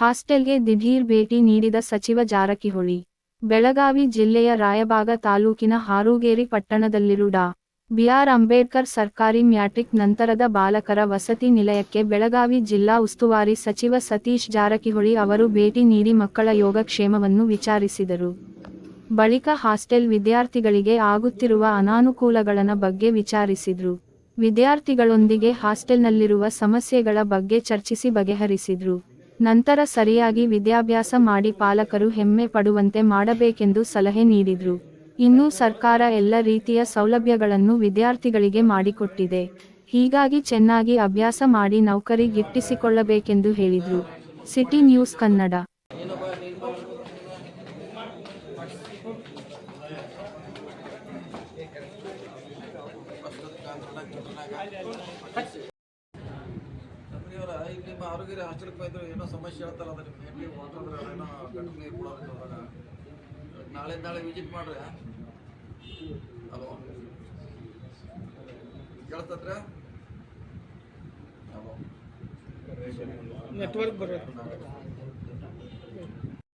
ಹಾಸ್ಟೆಲ್ಗೆ ದಿಢೀರ್ ಭೇಟಿ ನೀಡಿದ ಸಚಿವ ಜಾರಕಿಹೊಳಿ, ಬೆಳಗಾವಿ ಜಿಲ್ಲೆಯ ರಾಯಬಾಗ ತಾಲೂಕಿನ ಹಾರೂಗೇರಿ ಪಟ್ಟಣದಲ್ಲಿರು ಡಾ. ಬಿಆರ್ ಅಂಬೇಡ್ಕರ್ ಸರ್ಕಾರಿ ಮ್ಯಾಟ್ರಿಕ್ ನಂತರದ ಬಾಲಕರ ವಸತಿ ನಿಲಯಕ್ಕೆ ಬೆಳಗಾವಿ ಜಿಲ್ಲಾ ಉಸ್ತುವಾರಿ ಸಚಿವ ಸತೀಶ್ ಜಾರಕಿಹೊಳಿ ಅವರು ಭೇಟಿ ನೀಡಿ ಮಕ್ಕಳ ಯೋಗಕ್ಷೇಮವನ್ನು ವಿಚಾರಿಸಿದರು. ಬಳಿಕ ಹಾಸ್ಟೆಲ್ ವಿದ್ಯಾರ್ಥಿಗಳಿಗೆ ಆಗುತ್ತಿರುವ ಅನಾನುಕೂಲಗಳನ ಬಗ್ಗೆ ವಿಚಾರಿಸಿದ್ರು. ವಿದ್ಯಾರ್ಥಿಗಳೊಂದಿಗೆ ಹಾಸ್ಟೆಲ್ನಲ್ಲಿರುವ ಸಮಸ್ಯೆಗಳ ಬಗ್ಗೆ ಚರ್ಚಿಸಿ ಬಗೆಹರಿಸಿದ್ರು. ನಂತರ ಸರಿಯಾಗಿ ವಿದ್ಯಾಭ್ಯಾಸ ಮಾಡಿ ಪಾಲಕರು ಹೆಮ್ಮೆ ಪಡುವಂತೆ ಮಾಡಬೇಕೆಂದು ಸಲಹೆ ನೀಡಿದರು. ಇನ್ನು ಸರ್ಕಾರ ಎಲ್ಲ ರೀತಿಯ ಸೌಲಭ್ಯಗಳನ್ನು ವಿದ್ಯಾರ್ಥಿಗಳಿಗೆ ಮಾಡಿಕೊಟ್ಟಿದೆ. ಹೀಗಾಗಿ ಚೆನ್ನಾಗಿ ಅಭ್ಯಾಸ ಮಾಡಿ ನೌಕರಿ ಗಿಟ್ಟಿಸಿಕೊಳ್ಳಬೇಕೆಂದು ಹೇಳಿದರು. City news Kannada. ಈಗ ನಿಮ್ಮ ಆರೋಗ್ಯ ಹಾಸ್ಟೆಲ್ಗೆ ಬಂದ್ರು ಏನೋ ಸಮಸ್ಯೆ ಅದು ವಾಟರ್ ಅದ್ರ ಏನೋ ಗಂಟು ನೀರು ಕೊಡೋದಾಗ ನಾಳೆ ನಾಳೆ ವಿಸಿಟ್ ಮಾಡ್ರಿ? ಹಲೋ ಕೇಳ್ತದ್ರೆ ಹಲೋ ನೆಟ್ವರ್ಕ್ ಬರೋದು